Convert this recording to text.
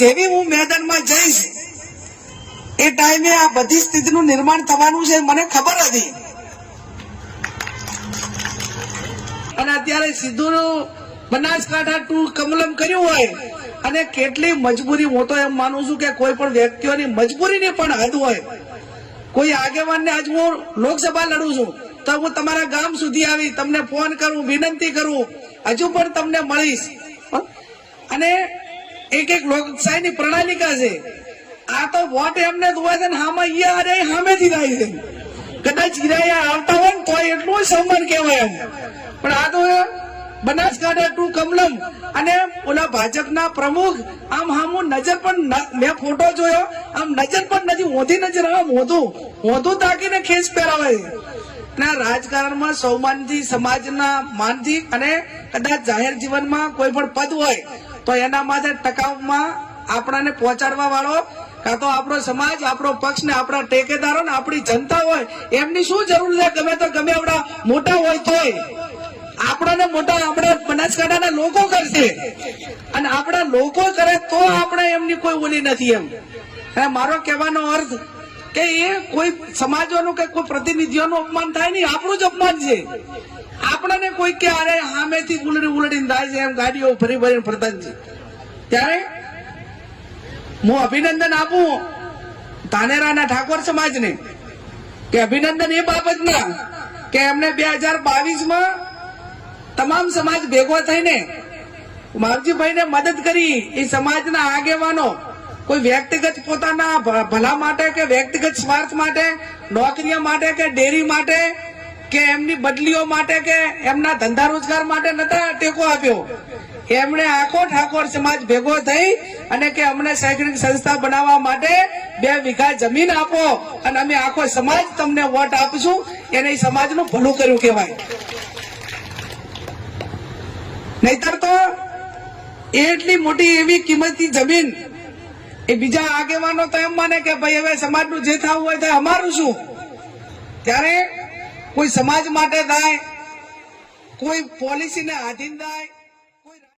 જેવી હું મેદાનમાં જઈશ, એ ટાઈમે આ બધી સ્થિતિનું નિર્માણ થવાનું છે, મને ખબર હતી અને અત્યારે સિદ્ધુનું બનાસકાંઠા ટુ કમલમ કર્યું હોય, અને કેટલી મજબૂરી, હું તો એમ માનું છું કે કોઈ પણ વ્યક્તિઓની મજબૂરીની પણ હદ હોય કોઈ આગેવાનને આજ હું લોકસભા લડું છું, તો હું તમારા ગામ સુધી આવી, તમને ફોન કરું, વિનંતી કરું, હજુ પણ તમને મળીશ? અને એક એક લોકશાહીની પ્રણાલિકા છે. આ તો વોટ એમને જ છે ને હામાં ઈ અરે સામેથી થાય છે. કદાચ ઈરાયા આવતા હોય ને તો એટલું સન્માન કહેવાય એમ. પણ આ તો બનાસકાંઠા ટુ કમલમ અને ઓલા ભાજપના પ્રમુખ, આમ હામુ નજર પણ મેં ફોટો જોયો, આમ નજર પણ નથી, મોધી નજર આમ મોધું મોધું તાકીને ખેસ પહેરાવે અને રાજકારણમાં સૌમાનથી સમાજના માનથી અને કદાચ જાહેર જીવનમાં કોઈ પણ પદ હોય તો એના માટે ટકાઉમાં આપણાને પહોંચાડવા વાળો, કાં તો આપણો સમાજ, આપણો પક્ષ ને આપણા ટેકેદારો ને આપણી જનતા હોય, એમની શું જરૂર છે? ગમે તો ગમે આપણા મોટા હોય તોય. આપણાને મોટા, આપણે બનાસકાંઠાના લોકો કરશે. અને આપણા લોકો કરે તો આપણે એમની કોઈ ઓલી નથી એમ. અને મારો કહેવાનો અર્થ કે એ કોઈ સમાજોનું કે કોઈ પ્રતિનિધિઓનું અપમાન થાય નહીં, આપણું જ અપમાન છે. કોઈ કે અરે સામેથી ઉલડી ઉલડીને થાય છે એમ ગાડીઓ ફરી ફરીને ફરતા ત્યારે હું અભિનંદન આપું ધાનેરાના ઠાકોર સમાજને કે અભિનંદન એ બાબતના કે એમને બે હજાર બાવીસમાં તમામ સમાજ ભેગો થઈને માવજીભાઈને મદદ કરી એ સમાજના આગેવાનો કોઈ વ્યક્તિગત પોતાના ભલા માટે કે વ્યક્તિગત સ્વાર્થ માટે, નોકરીઓ માટે કે ડેરી માટે કે એમની બદલીઓ માટે કે એમના ધંધા રોજગાર માટે નતા ટેકો આપ્યો? એમણે આખો ઠાકોર સમાજ ભેગો થઈ અને કે અમને શૈક્ષણિક સંસ્થા બનાવવા માટે બે વીઘા જમીન આપો અને અમે આખો સમાજ તમને વોટ આપીશું. એને સમાજનું ભલું કર્યું કહેવાય. નહીતર તો એટલી મોટી એવી કિંમતી જમીન એ બીજા આગેવાનો તો એમ માને કે ભાઈ હવે સમાજનું જે થવું હોય તે અમારું શું? ત્યારે કોઈ સમાજ માટે થાય કોઈ પોલિસીને આધીન થાય